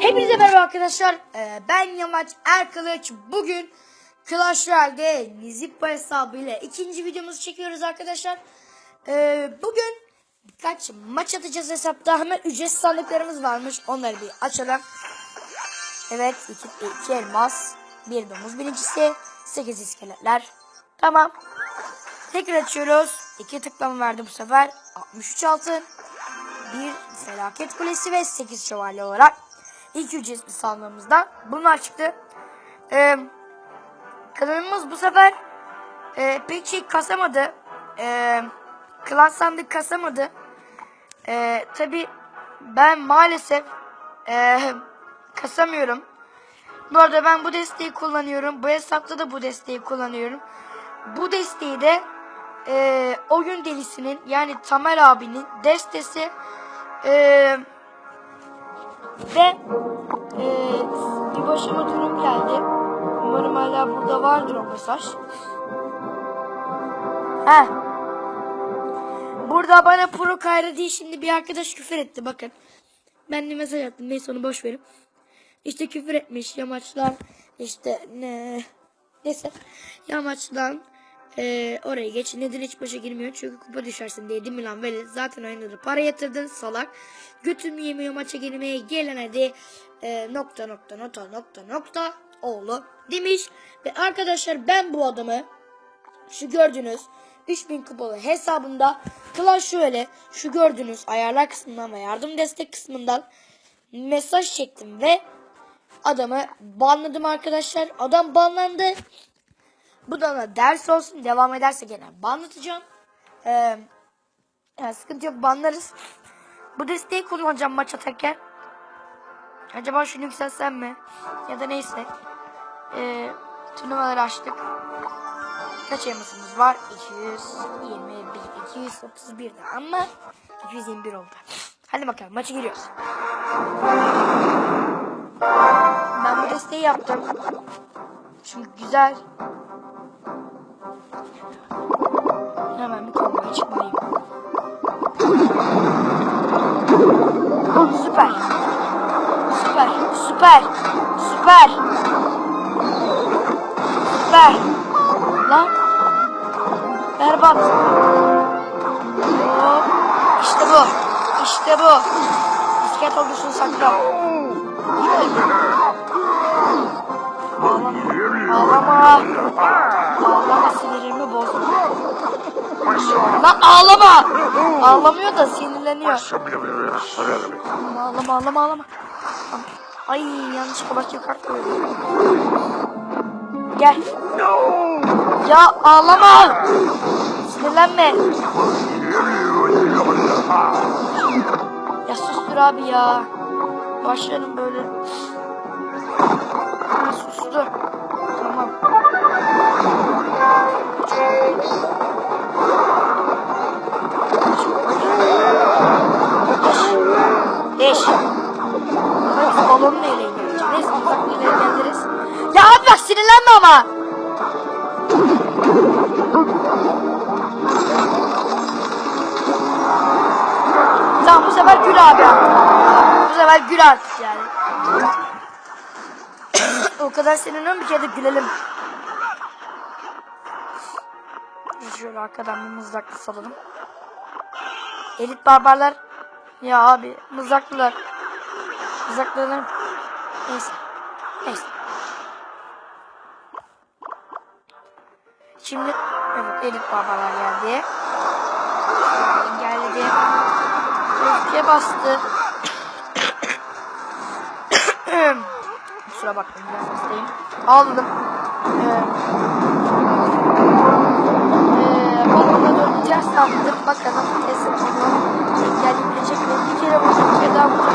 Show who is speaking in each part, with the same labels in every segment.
Speaker 1: Hepinize merhaba arkadaşlar. Ee, ben Yamaç Erkılıç. Bugün Clash Royale'de Nizippa hesabıyla ikinci videomuzu çekiyoruz arkadaşlar. Ee, bugün birkaç maç atacağız hesapta. Hemen ücretsiz sandıklarımız varmış. Onları bir açalım. Evet iki, iki elmas, bir domuz birincisi, 8 iskeletler. Tamam. Tekrar açıyoruz. İki tıklama verdi bu sefer. 63 altın bir felaket kulesi ve 8 şövalye olarak ilk ücretsiz sandığımızda bunlar çıktı. Ee, kanalımız bu sefer e, pek şey kasamadı. Ee, klan sandık kasamadı. Ee, Tabi ben maalesef e, kasamıyorum. Bu arada ben bu desteği kullanıyorum. Bu hesapta da bu desteği kullanıyorum. Bu desteği de e, oyun delisinin yani Tamer abinin destesi e, ve e, bir başıma durum geldi. Umarım hala burada vardır o mesaj. Heh. Burada bana pro kayra diye şimdi bir arkadaş küfür etti bakın. Ben de mesaj attım neyse onu boş verin. İşte küfür etmiş yamaçlar işte ne neyse yamaçlan ee, oraya geç. Neden hiç başa girmiyor? Çünkü kupa düşersin diye değil mi lan? Böyle zaten oynadı. Para yatırdın salak. Götüm yemiyor maça girmeye gelene de e, nokta nokta nokta nokta nokta oğlu demiş. Ve arkadaşlar ben bu adamı şu gördüğünüz 3000 kupalı hesabımda Clash şöyle şu gördüğünüz ayarlar kısmından ve yardım destek kısmından mesaj çektim ve adamı banladım arkadaşlar. Adam banlandı. Bu da ona ders olsun. Devam ederse gene banlatacağım. Ee, yani sıkıntı yok banlarız. Bu desteği kullanacağım maç atarken. Acaba şunu yükseltsem mi? Ya da neyse. Ee, turnuvaları açtık. Kaç elmasımız var? 221, 231 de ama 221 oldu. Hadi bakalım maçı giriyoruz. Ben bu desteği yaptım. Çünkü güzel. Hemen bir kombaya çıkmalıyım. Süper. Süper. Süper. Süper. Süper. Lan. Berbat. Hop. İşte bu. İşte bu. İskelet ordusunu sakla. Ağlama. Ağlama. Ağlama sinirimi bozma. Lan ağlama. Ağlamıyor da sinirleniyor. Ağlama ağlama ağlama. Ay yanlış başka kart koydum. Gel. Ya ağlama. Sinirlenme. Ya sustur abi ya. Başlarım böyle. Ha, sustu. Tamam. Beş. Biz balonu neyle indireceğiz? Uzak ileri geliriz. Ya abi bak sinirlenme ama. Tamam bu sefer gül abi. Bu sefer gül artık yani. o kadar sinirleniyorum bir kere de gülelim. Şöyle arkadan bir mızraklı salalım. Elit barbarlar ya abi mızraklılar. Mızraklılar. Neyse. Neyse. Şimdi evet elit barbarlar geldi. Engelledi. Öfke bastı. Kusura bakmayın biraz hastayım. Aldım. Ee, ee, balonla döneceğiz sandım. Bakalım kesin onu engelleyebilecek mi? Bir kere vurdum, bir kere daha vurdum.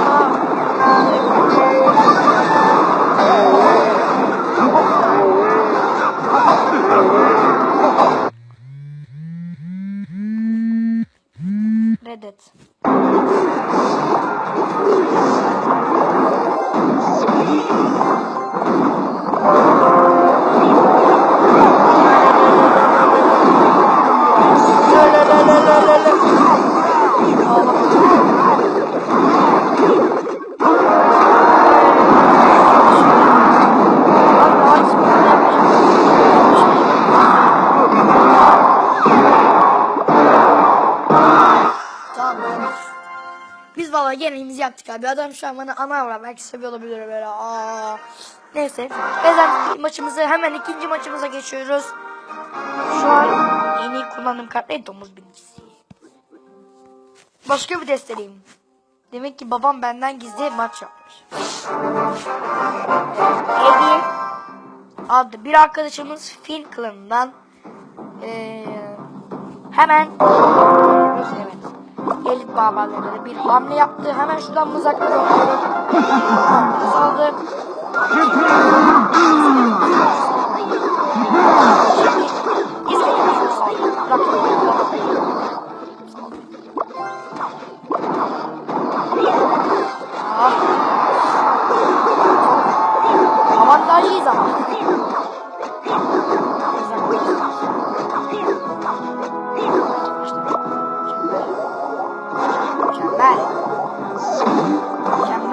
Speaker 1: Yaptık abi. Adam şu an bana ana var. Belki seviyor olabilir böyle. Aa. Neyse. Ezen maçımızı hemen ikinci maçımıza geçiyoruz. Şu an en iyi kullandığım kart ne? Domuz binicisi. Başka bir desteleyim. Demek ki babam benden gizli maç yapmış. Eddie adlı bir arkadaşımız Finn klanından eee, hemen evet elit babalarına bir hamle yaptı. Hemen şuradan mızrakla yolluyorum. Saldı. Şimdi İzmir'e saldı. Avantajlıyız ama.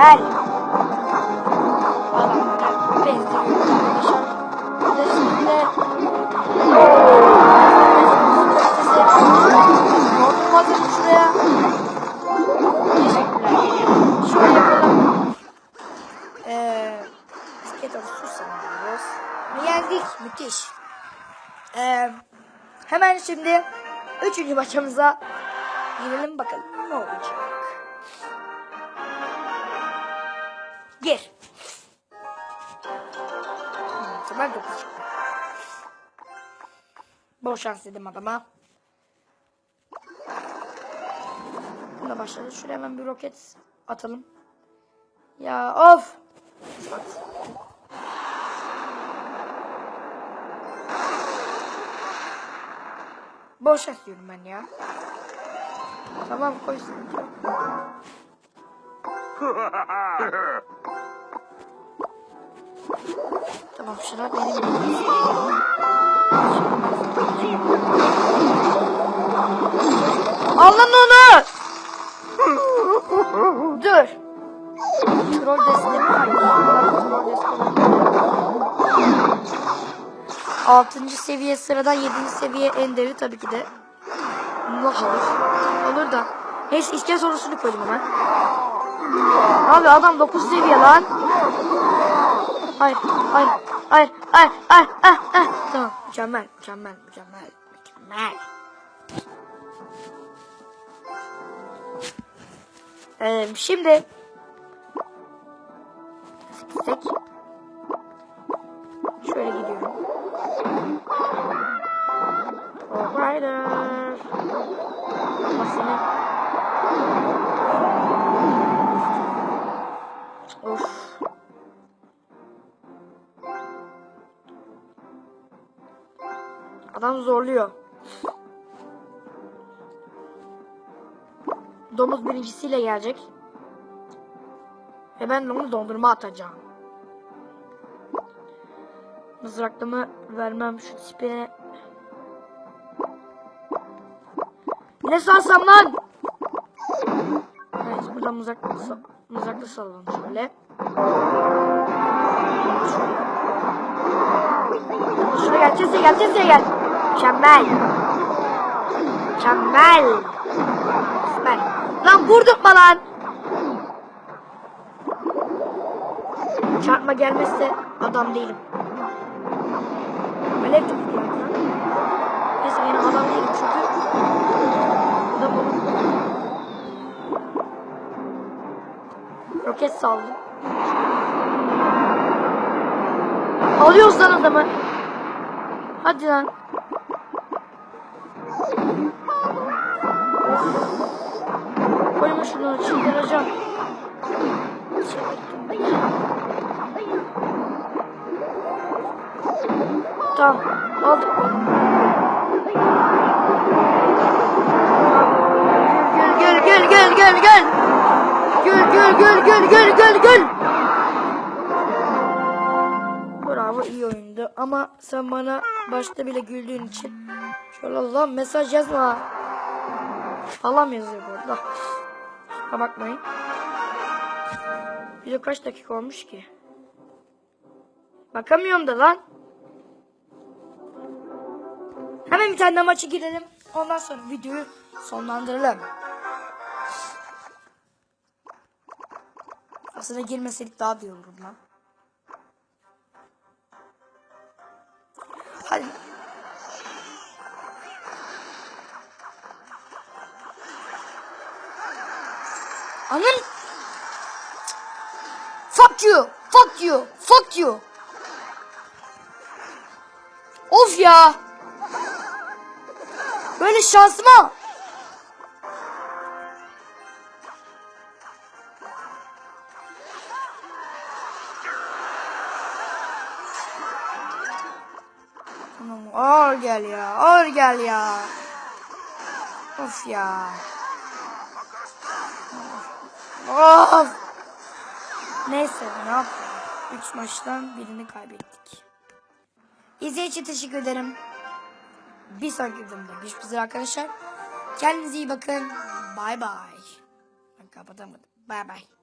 Speaker 1: Mükemmel. Benziyoruz arkadaşlar. Destekle. Bakın şuraya. Teşekkürler. Şöyle yapalım. Eee bisiklet susamıyoruz. Ve yendik. Müthiş. Eee hemen şimdi üçüncü maçımıza girelim bakalım ne olacak. Gir. Hmm, sefer dokuz çıktı. Bol şans dedim adama. Buna başladı. Şuraya hemen bir roket atalım. Ya of. Boş atıyorum ben ya. Tamam koysun. Tamam şuna benim. Al lan onu. Dur. Troll destemi. Altıncı seviye sıradan yedinci seviye enderi tabii ki de. Allah olur. Olur da. Neyse iskel sorusunu koydum hemen. Abi adam 9 seviye lan. Hayır, hayır, hayır, hayır, hayır, hayır, hayır. Tamam, mükemmel, mükemmel, mükemmel, mükemmel. Ee, şimdi gitsek Adam zorluyor. Domuz birincisiyle gelecek. Ve ben onu dondurma atacağım. Mızraklımı vermem şu tipine. Ne sarsam lan? Evet buradan mızraklı, mızraklı sallalım şöyle. Şuraya gel, çizgiye gel, çizgiye gel. Mükemmel. Mükemmel. Süper. Lan vurdurtma lan. Çarpma gelmezse adam değilim. Alev topu geldi lan. Neyse yine adam değilim çünkü. Adam olur. Roket saldım. Alıyoruz lan adamı. Hadi lan. Tamam aldık bunu. Gel gel gel gel gel. Gel gel gel gel gel gel gel. Bravo iyi oyundu ama sen bana başta bile güldüğün için şöyle lan mesaj yazma. Halam yazıyor bu arada. Kusura bakmayın. Video kaç dakika olmuş ki? Bakamıyorum da lan. Hemen bir tane maça girelim. Ondan sonra videoyu sonlandıralım. Aslında girmeseydik daha iyi olurdu lan. Hadi. Anın. Fuck you. Fuck you. Fuck you. Of ya. Böyle şansıma. Tamam ağır gel ya. Ağır gel ya. Of ya. Of. Neyse ne yapalım. Üç maçtan birini kaybettik. İzlediğiniz için teşekkür ederim. Bir sonraki videomda görüşmek üzere arkadaşlar. Kendinize iyi bakın. Bay bay. Ben kapatamadım. Bay bay.